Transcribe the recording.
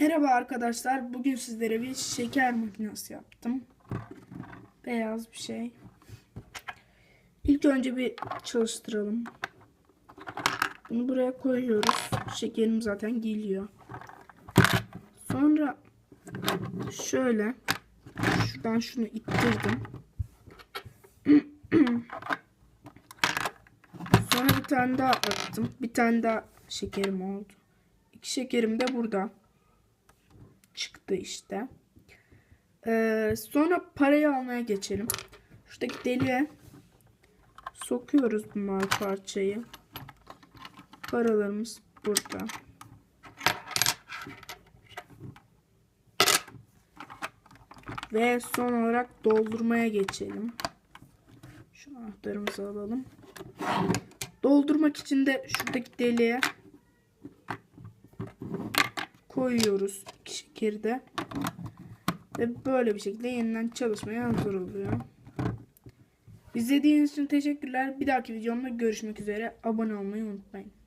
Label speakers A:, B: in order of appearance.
A: Merhaba arkadaşlar. Bugün sizlere bir şeker makinesi yaptım. Beyaz bir şey. İlk önce bir çalıştıralım. Bunu buraya koyuyoruz. Şekerim zaten geliyor. Sonra şöyle şuradan şunu ittirdim. Sonra bir tane daha attım. Bir tane daha şekerim oldu. İki şekerim de burada çıktı işte. Ee, sonra parayı almaya geçelim. Şuradaki deliğe sokuyoruz bu mavi parçayı. Paralarımız burada. Ve son olarak doldurmaya geçelim. Şu anahtarımızı alalım. Doldurmak için de şuradaki deliğe koyuyoruz iki şekeri de. Ve böyle bir şekilde yeniden çalışmaya hazır oluyor. İzlediğiniz için teşekkürler. Bir dahaki videomda görüşmek üzere. Abone olmayı unutmayın.